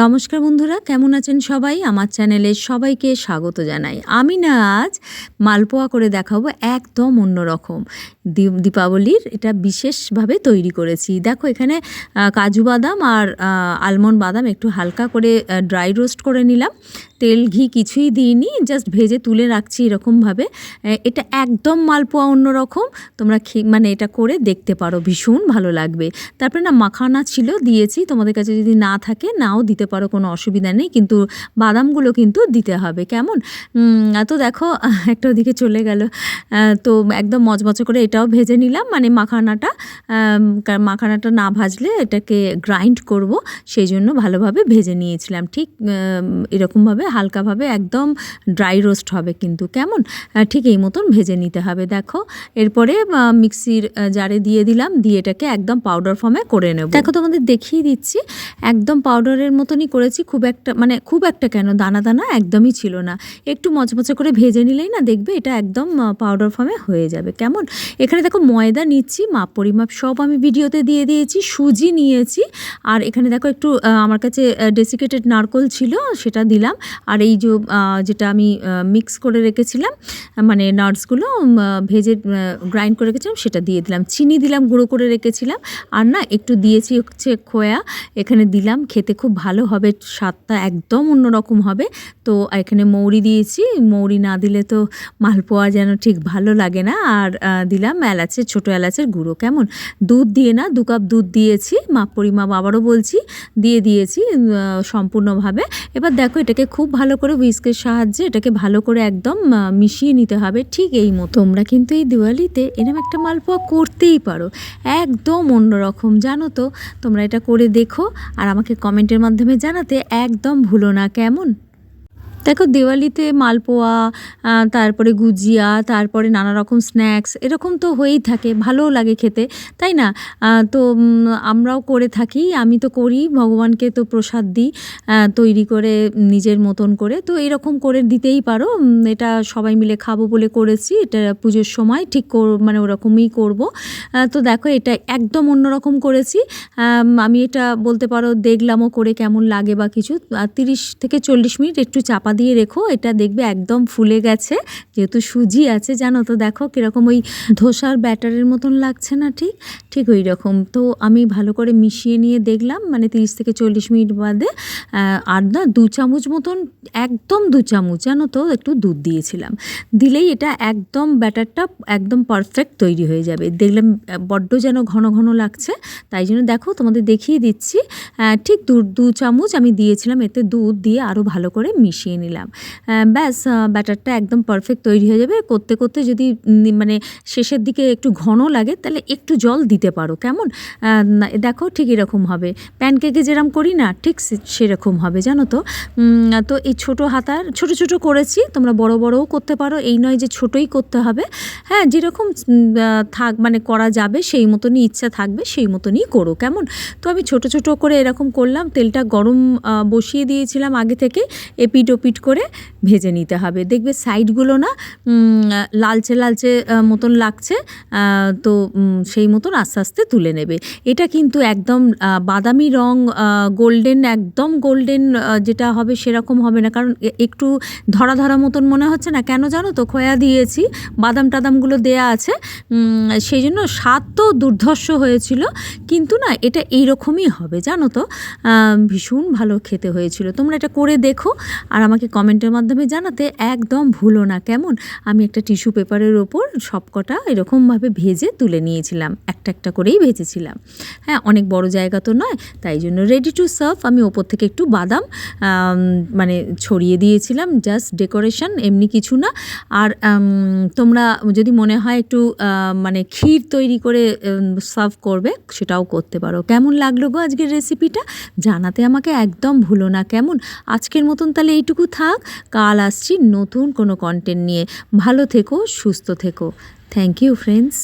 নমস্কার বন্ধুরা, কেমন আছেন সবাই? আমার চ্যানেলে সবাইকে স্বাগত জানাই। আমি না আজ মালপোয়া করে দেখাবো একদম অন্যরকম দীপাবলির এটা বিশেষভাবে তৈরি করেছি। দেখো এখানে কাজু বাদাম আর আলমন্ড বাদাম একটু হালকা করে ড্রাই রোস্ট করে নিলাম। তেল, ঘি কিছুই দিইনি, জাস্ট ভেজে তুলে রাখছি এরকমভাবে। এটা একদম মালপোয়া অন্যরকম তোমরা মানে এটা করে দেখতে পারো, ভীষণ ভালো লাগবে। তারপরে না, মাখানা ছিল, দিয়েছি। তোমাদের কাছে যদি না থাকে, নাও দিতে পারো, কোনো অসুবিধা নেই, কিন্তু বাদামগুলো কিন্তু দিতে হবে। কেমন? তো দেখো, একটা ওদিকে চলে গেল। তো একদম মচমচে করে এটাও ভেজে নিলাম। মানে মাখানাটা মাখানাটা না ভাজলে এটাকে গ্রাইন্ড করব, সেই জন্য ভালোভাবে ভেজে নিয়েছিলাম। ঠিক এরকমভাবে, হালকাভাবে একদম ড্রাই রোস্ট হবে কিন্তু। কেমন? ঠিক এই মতন ভেজে নিতে হবে। দেখো, এরপরে মিক্সির জারে দিয়ে দিলাম। দিয়ে এটাকে একদম পাউডার ফর্মে করে নেব। দেখো, তোমাদের দেখিয়ে দিচ্ছি। একদম পাউডারের মতনই করেছি, খুব একটা মানে খুব একটা কেন? দানা দানা একদমই ছিল না। একটু মচমচে করে ভেজে নিলেই না দেখবে এটা একদম পাউডার ফর্মে হয়ে যাবে। কেমন? এখানে দেখো ময়দা নিচ্ছি, মাপ পরিমাপ সব আমি ভিডিওতে দিয়ে দিয়েছি, সুজি নিয়েছি। আর এখানে দেখো একটু আমার কাছে ডেসিকেটেড নারকোল ছিল, সেটা দিলাম। আর এই যে যেটা আমি মিক্স করে রেখেছিলাম মানে নাটসগুলো ভেজে গ্রাইন্ড করে রেখেছিলাম, সেটা দিয়ে দিলাম। চিনি দিলাম, গুঁড়ো করে রেখেছিলাম। আর না, একটু দিয়েছি হচ্ছে খোয়া। এখানে দিলাম, খেতে খুব ভালো হবে, স্বাদটা একদম অন্যরকম হবে। তো এখানে মৌরি দিয়েছি, মৌরি না দিলে তো মালপোয়া যেন ঠিক ভালো লাগে না। আর দিলাম এলাচের, ছোটো এলাচের গুঁড়ো, কেমন? দুধ দিয়ে না, দু কাপ দুধ দিয়েছি মাপ পরিমাপ আবারও বলছি, দিয়ে দিয়েছি সম্পূর্ণভাবে। এবার দেখো এটাকে খুব ভালো করে হুইস্কের সাহায্যে এটাকে ভালো করে একদম মিশিয়ে নিতে হবে ঠিক এই মতো। তোমরা কিন্তু এই দিওয়ালিতে এরকম একটা মালপোয়া করতেই পারো, একদম অন্যরকম, জানো তো? তোমরা এটা করে দেখো, আর আমাকে কমেন্টের মাধ্যমে জানাতে একদম ভুলো না কেমন? দেখো দেওয়ালিতে মালপোয়া তারপরে গুজিয়া, তারপরে নানা রকম স্ন্যাক্স এরকম তো হয়েই থাকে, ভালোও লাগে খেতে, তাই না? তো আমরাও করে থাকি, আমি তো করি, ভগবানকে তো প্রসাদ দিই তৈরি করে নিজের মতন করে, তো এরকম করে দিতেই পারো এটা সবাই মিলে খাব বলে করেছি, এটা পুজোর সময় ঠিক মানে ওরকমই করব তো দেখো এটা একদম অন্যরকম করেছি, আমি এটা বলতে পারো দেখলামও করে কেমন লাগে বা কিছু তিরিশ থেকে চল্লিশ মিনিট একটু চাপা দিয়ে রেখো, এটা দেখবে একদম ফুলে গেছে। যেহেতু সুজি আছে, জানো তো দেখো কীরকম ওই ধোসার ব্যাটারের মতন লাগছে না ঠিক? ঠিক ওই রকম তো আমি ভালো করে মিশিয়ে নিয়ে দেখলাম মানে তিরিশ থেকে চল্লিশ মিনিট বাদে আর না দু চামচ মতন, একদম দু চামচ, জানো তো একটু দুধ দিয়েছিলাম। দিলেই এটা একদম ব্যাটারটা একদম পারফেক্ট তৈরি হয়ে যাবে। দেখলাম বড্ড যেন ঘন ঘন লাগছে, তাই জন্য দেখো তোমাদের দেখিয়ে দিচ্ছি। ঠিক দু দু চামচ আমি দিয়েছিলাম, এতে দুধ দিয়ে আরও ভালো করে মিশিয়ে নিলাম। ব্যাস ব্যাটারটা একদম পারফেক্ট তৈরি হয়ে যাবে। করতে করতে যদি মানে শেষের দিকে একটু ঘন লাগে, তাহলে একটু জল দিতে পারো, কেমন? দেখো ঠিক এরকম হবে। প্যানকেকে যেরকম করি না, ঠিক সেরকম হবে, জানো তো? তো এই ছোট হাতার, ছোট ছোট করেছি, তোমরা বড়, বড়ও করতে পারো। এই নয় যে ছোটই করতে হবে। হ্যাঁ যেরকম থাক মানে করা যাবে, সেই মতনই ইচ্ছা থাকবে, সেই মতনই করো, কেমন? তো আমি ছোট ছোট করে এরকম করলাম। তেলটা গরম বসিয়ে দিয়েছিলাম আগে থেকে। এপিট ওপিট করে ভেজে নিতে হবে। দেখবে সাইডগুলো না লালচে লালচে মতন লাগছে তো সেই মতন আস্তে আস্তে তুলে নেবে। এটা কিন্তু একদম বাদামি রং গোল্ডেন, একদম গোল্ডেন যেটা হবে সেরকম হবে না। কারণ একটু ধরা ধরা মতন মনে হচ্ছে না। কেন জানো তো? খোয়া দিয়েছি, বাদাম টাদামগুলো দেয়া আছে। সেই জন্য স্বাদ তো দুর্ধর্ষ হয়েছিল, কিন্তু না, এটা এইরকমই হবে। জানো তো? ভীষণ ভালো খেতে হয়েছিল। তোমরা এটা করে দেখো, আর আমাকে কমেন্টের মাধ্যমে জানাতে একদম ভুলো না। কেমন? আমি একটা টিস্যু পেপারের ওপর সবকটা এরকমভাবে ভেজে তুলে নিয়েছিলাম, একটা একটা করেই ভেজেছিলাম। হ্যাঁ অনেক বড় জায়গা তো নয়, তাই জন্য রেডি টু সার্ভ আমি ওপর থেকে একটু বাদাম মানে ছড়িয়ে দিয়েছিলাম জাস্ট ডেকোরেশন এমনি কিছু না। আর তোমরা যদি মনে হয় একটু মানে ক্ষীর তৈরি করে সার্ভ করবে, সেটাও করতে পারো। কেমন লাগল গো আজকের রেসিপিটা জানাতে আমাকে একদম ভুলো না। কেমন? আজকের মতন তাহলে এইটুকু। থাক কাল আসছি নতুন কোনো কন্টেন্ট নিয়ে। ভালো থেকো সুস্থ থেকো। Thank you friends